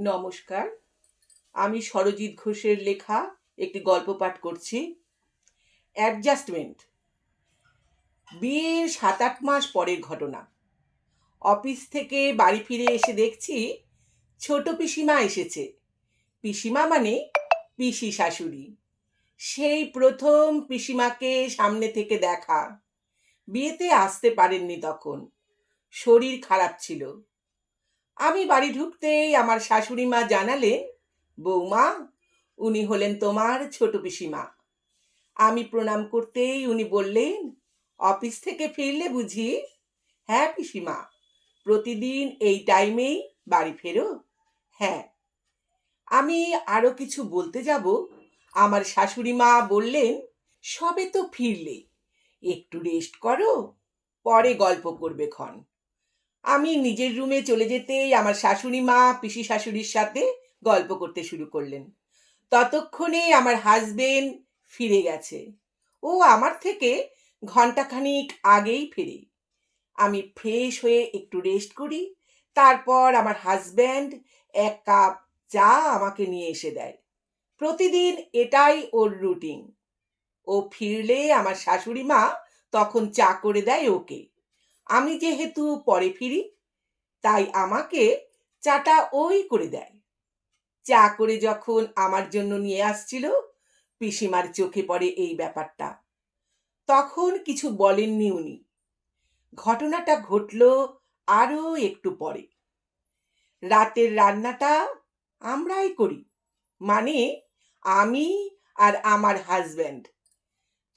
নমস্কার। আমি সরজিৎ ঘোষের লেখা একটি গল্প পাঠ করছি। অ্যাডজাস্টমেন্ট বিয়ের সাত আট মাস পরের ঘটনা। অফিস থেকে বাড়ি ফিরে এসে দেখছি ছোট পিসিমা এসেছে। পিসিমা মানে পিসি শাশুড়ি। সেই প্রথম পিসিমাকে সামনে থেকে দেখা। বিয়েতে আসতে পারেননি তখন। শরীর খারাপ ছিল। আমি বাড়ি ঢুকতেই আমার শাশুড়ি মা জানালেন বৌমা, উনি হলেন তোমার ছোট পিসিমা। আমি প্রণাম করতেই উনি বললেন, অফিস থেকে ফিরলে বুঝি? হ্যাঁ পিসিমা, প্রতিদিন এই টাইমেই বাড়ি ফেরো। হ্যাঁ। আমি আরও কিছু বলতে যাব? আমার শাশুড়ি মা বললেন, সবে তো ফিরলে, একটু রেস্ট করো, পরে গল্প করবে ক্ষণ। আমি নিজের রুমে চলে যেতেই আমার শাশুড়ি মা, পিসি শাশুড়ির সাথে গল্প করতে শুরু করলেন। ততক্ষণে আমার হাজবেন্ড ফিরে গেছে। ও আমার থেকে ঘন্টাখানিক আগেই ফিরে। আমি ফ্রেশ হয়ে একটু রেস্ট করি, তারপর আমার হাজব্যান্ড এক কাপ চা আমাকে নিয়ে এসে দেয়। প্রতিদিন এটাই ওর রুটিন ও ফিরলে আমার শাশুড়ি মা তখন চা করে দেয় ওকে। আমি যেহেতু পরে ফিরি, তাই আমাকে চাটা ওই করে দেয়। চা করে যখন আমার জন্য নিয়ে আসছিল, পিসিমার চোখে পড়ে এই ব্যাপারটা। তখন কিছু বলেননি উনি। ঘটনাটা ঘটল আরও একটু পরে। রাতের রান্নাটা আমরাই করি মানে আমি আর আমার হাজব্যান্ড।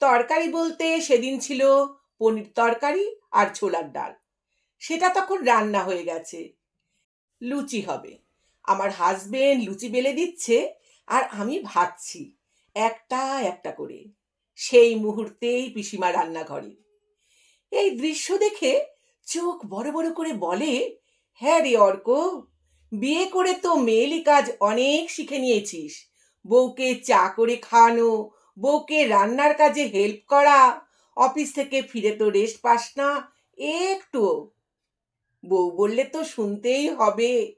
তরকারি বলতে সেদিন ছিল পনির তরকারি আর ছোলার ডাল। সেটা তখন রান্না হয়ে গেছে। লুচি হবে। আমার হাজবেন্ড লুচি বেলে দিচ্ছে আর আমি ভাবছি একটা একটা করে। সেই মুহূর্তেই পিসিমা রান্নাঘরে। এই দৃশ্য দেখে চোখ বড় বড় করে বলে হ্যাঁ রে অর্ক, বিয়ে করে তো মেয়েলি কাজ অনেক শিখে নিয়েছিস। বউকে চা করে খাওয়ানো, বউকে রান্নার কাজে হেল্প করা অফিস থেকে ফিরে তো রেস্ট পাস না, একটু বউ বললে তো শুনতেই হবে।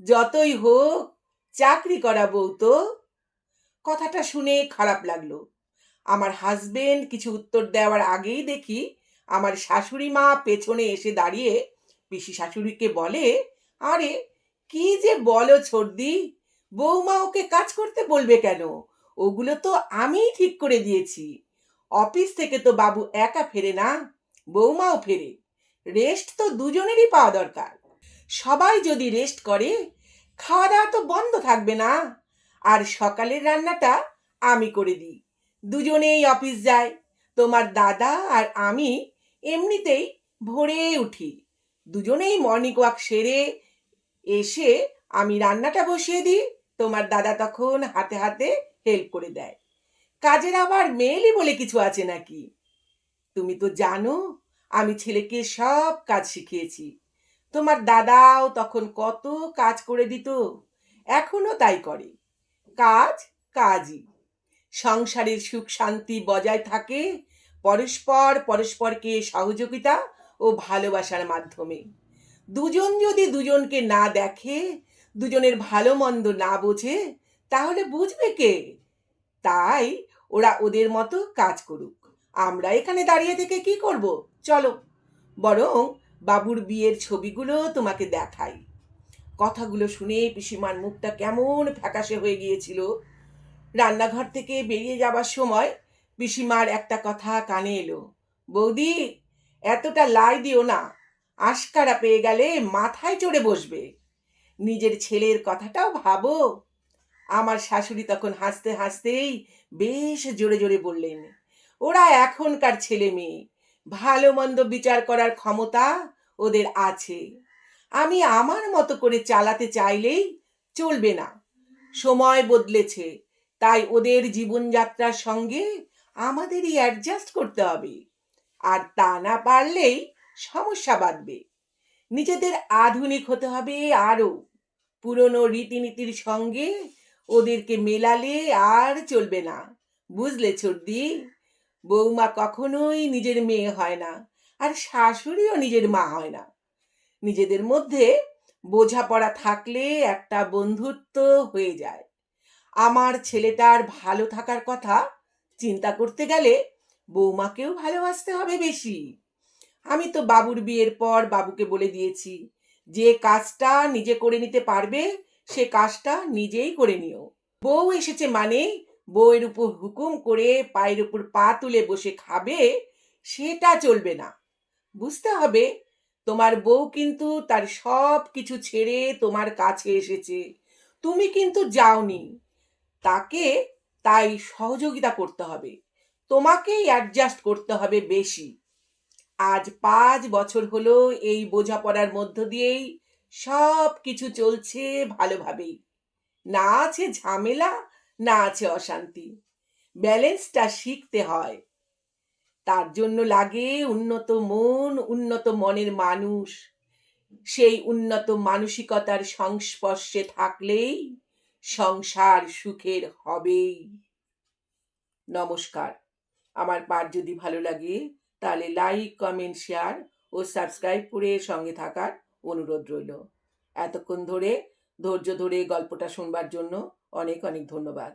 যতই হোক, চাকরি করা বউ তো। কথাটা শুনে খারাপ লাগল। আমার হাজবেন্ড কিছু উত্তর দেওয়ার আগেই দেখি আমার শাশুড়ি মা পেছনে এসে দাঁড়িয়ে পিসি শাশুড়িকে বলে, আরে, কি যে বলো ছোটদি বৌমা ওকে কাজ করতে বলবে কেন? ওগুলো তো আমিই ঠিক করে দিয়েছি। অফিস থেকে তো বাবু একা ফেরে না, বৌমাও ফেরে। রেস্ট তো দুজনেরই পাওয়া দরকার। সবাই যদি রেস্ট করে খাওয়া দাওয়া তো বন্ধ থাকবে না। আর সকালের রান্নাটা আমি করে দিই। দুজনেই অফিস যায়। তোমার দাদা আর আমি এমনিতেই ভোরে উঠি। দুজনেই মর্নিং ওয়াক সেরে এসে আমি রান্নাটা বসিয়ে দিই। তোমার দাদা তখন হাতে হাতে হেল্প করে দেয়। কাজের আবার মেয়েলি বলে কিছু আছে নাকি? তুমি তো জানো, আমি ছেলেকে সব কাজ শিখিয়েছি। তোমার দাদাও তখন কত কাজ করে দিত, এখনও তাই করে। কাজ কাজই। সংসারের সুখ শান্তি বজায় থাকে পরস্পর পরস্পরকে সহযোগিতা ও ভালোবাসার মাধ্যমে। দুজন যদি দুজনকে না দেখে, দুজনের ভালো মন্দ না বোঝে, তাহলে বুঝবে কে? তাই ওরা ওদের মতো কাজ করুক। আমরা এখানে দাঁড়িয়ে থেকে কি করব? চলো। বরং বাবুর বিয়ের ছবিগুলো তোমাকে দেখাই। কথাগুলো শুনে পিসিমার মুখটা কেমন ফ্যাকাশে হয়ে গিয়েছিল। রান্নাঘর থেকে বেরিয়ে যাবার সময় পিসিমার একটা কথা কানে এলো। বৌদি, এতটা লাই দিও না। আশকারা পেয়ে গেলে মাথায় চড়ে বসবে। নিজের ছেলের কথাটাও ভাবো। আমার শাশুড়ি তখন হাসতে হাসতেই বেশ জোরে জোরে বললেন, ওরা এখনকার ছেলে মেয়ে, ভালো মন্দ বিচার করার ক্ষমতা ওদের আছে। আমি আমার মতো করে চালাতে চাইলেই চলবে না। সময় বদলেছে, তাই ওদের জীবনযাত্রার সঙ্গে আমাদেরই অ্যাডজাস্ট করতে হবে। আর তা না পারলেই সমস্যা বাঁধবে। নিজেদের আধুনিক হতে হবে আরও। পুরনো রীতিনীতির সঙ্গে ওদেরকে মেলালে আর চলবে না। বুঝলে ছোটদি বৌমা কখনোই নিজের মেয়ে হয় না আর শাশুড়িও নিজের মা হয় না। নিজেদের মধ্যে বোঝাপড়া থাকলে একটা বন্ধুত্ব হয়ে যায়। আমার ছেলেটার ভালো থাকার কথা চিন্তা করতে গেলে বৌমাকেও ভালোবাসতে হবে বেশি। আমি তো বাবুর বিয়ের পর বাবুকে বলে দিয়েছি, যে কাজটা নিজে করে নিতে পারবে সে কাজটা নিজেই করে নিও। বউ এসেছে মানে বউয়ের উপর হুকুম করে পায়ের উপর পা তুলে বসে খাবে, সেটা চলবে না। বুঝতে হবে, তোমার বউ কিন্তু তার সব কিছু ছেড়ে তোমার কাছে এসেছে। তুমি কিন্তু যাওনি। তাকে তাই সহযোগিতা করতে হবে। তোমাকেই অ্যাডজাস্ট করতে হবে বেশি। আজ পাঁচ বছর হলো এই বোঝাপড়ার মধ্য দিয়েই সব কিছু চলছে ভালোভাবেই। না আছে ঝামেলা, না আছে অশান্তি। ব্যালেন্সটা শিখতে হয়। তার জন্য লাগে উন্নত মন, উন্নত মনের মানুষ। সেই উন্নত মানসিকতার সংস্পর্শে থাকলেই সংসার সুখের হবেই। নমস্কার। আমার পাঠ যদি ভালো লাগে, তাহলে লাইক কমেন্ট শেয়ার ও সাবস্ক্রাইব করে সঙ্গে থাকার অনুরোধ রইল। এতক্ষণ ধরে ধৈর্য ধরে গল্পটা শুনবার জন্য অনেক অনেক ধন্যবাদ।